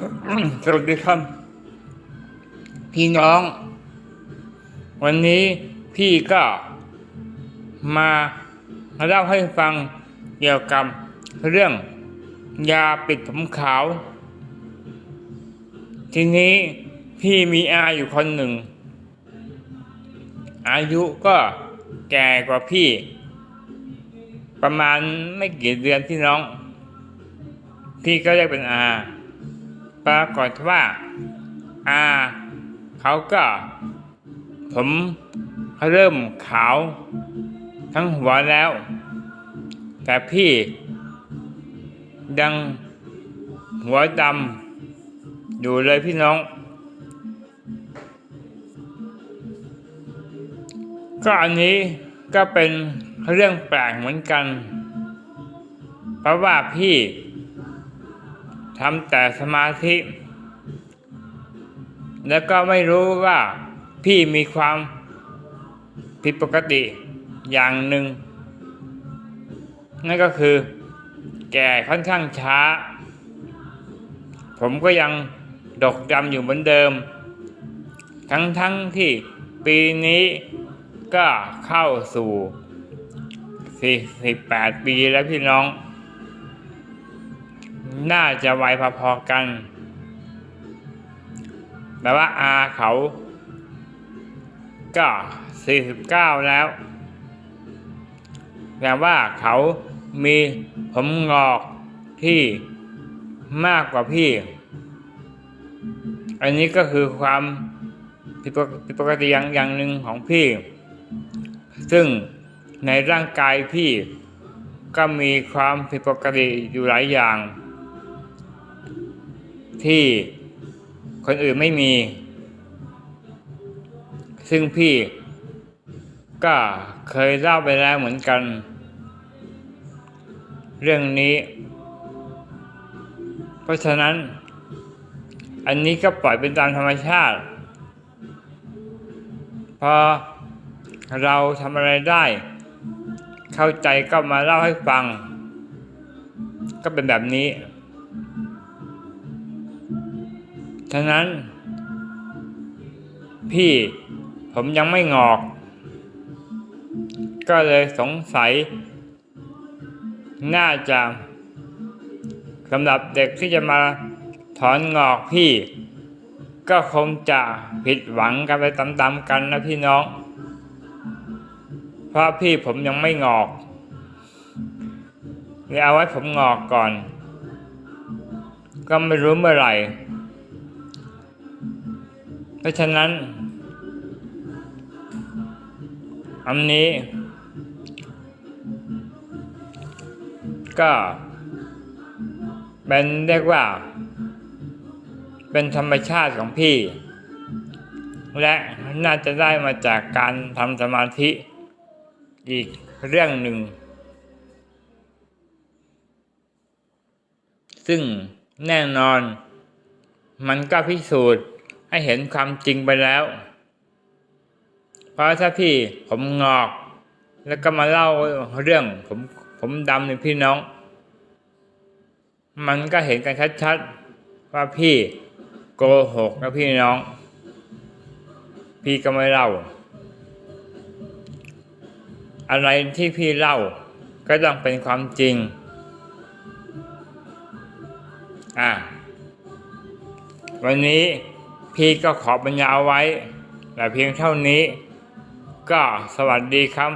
สวัสดีครับ พี่น้อง วันนี้พี่ก็มาเล่าให้ฟังเกี่ยวกับเรื่องยาปิดผมขาว ทีนี้พี่มีอาอยู่คนหนึ่ง อายุก็แก่กว่าพี่ ประมาณไม่กี่เดือนพี่น้อง พี่ก็เรียกเป็นอา รากฏว่าอาเขาก็ ผมเริ่มขาว ทั้งหัวแล้ว แต่พี่ยังหัวดำอยู่เลยพี่น้อง ก็อันนี้ก็เป็นเรื่องแปลกเหมือนกัน เพราะว่าพี่ ทำแต่สมาธิ แล้วก็ไม่รู้ว่าพี่มีความผิดปกติอย่างหนึ่ง นั่นก็คือแก่ค่อนข้างช้า ผมก็ยังดกดำอยู่เหมือนเดิม ทั้งทั้งที่ปีนี้ก็เข้าสู่ 48 ปีแล้วพี่น้อง น่าจะไวพอๆกัน แต่ว่าอาเขา ก็49แล้ว แต่ว่าเขามีผมงอกที่มากกว่าพี่ อันนี้ก็คือความผิดปกผิดปกติอย่างอย่างหนึ่งของพี่ ซึ่งในร่างกายพี่ก็มีความผิดปกติอยู่หลายอย่าง ที่คนอื่นไม่มี ซึ่งพี่ก็เคยเล่าไปแล้วเหมือนกัน เรื่องนี้ เพราะฉะนั้น อันนี้ก็ปล่อยเป็นตามธรรมชาติ พอเราทำอะไรได้ เข้าใจก็มาเล่าให้ฟัง ก็เป็นแบบนี้ ฉะนั้น พี่ผมยังไม่งอก ก็เลยสงสัย น่าจะสำหรับเด็กที่จะมาถอนงอกพี่ ก็คงจะผิดหวังกันไปตามๆกันนะพี่น้อง เพราะพี่ผมยังไม่งอกเลยเอาไว้ผมงอกก่อน ก็ไม่รู้เมื่อไหร่ เพราะฉะนั้น อันนี้ ก็เป็นเรียกว่า เป็นธรรมชาติของพี่ และน่าจะได้มาจากการทำสมาธิอีกเรื่องหนึ่ง ซึ่งแน่นอนมันก็พิสูจน์ ให้เห็นความจริงไปแล้ว เพราะถ้าพี่ผมงอก แล้วก็มาเล่าเรื่องผมผมดำในพี่น้อง มันก็เห็นกันชัดๆว่าพี่โกหกนะพี่น้อง พี่ก็ไม่เล่า อะไรที่พี่เล่าก็ต้องเป็นความจริง อะ วันนี้ พี่ก็ขอบรรยายเอาไว้ แต่เพียงเท่านี้ ก็สวัสดีครับ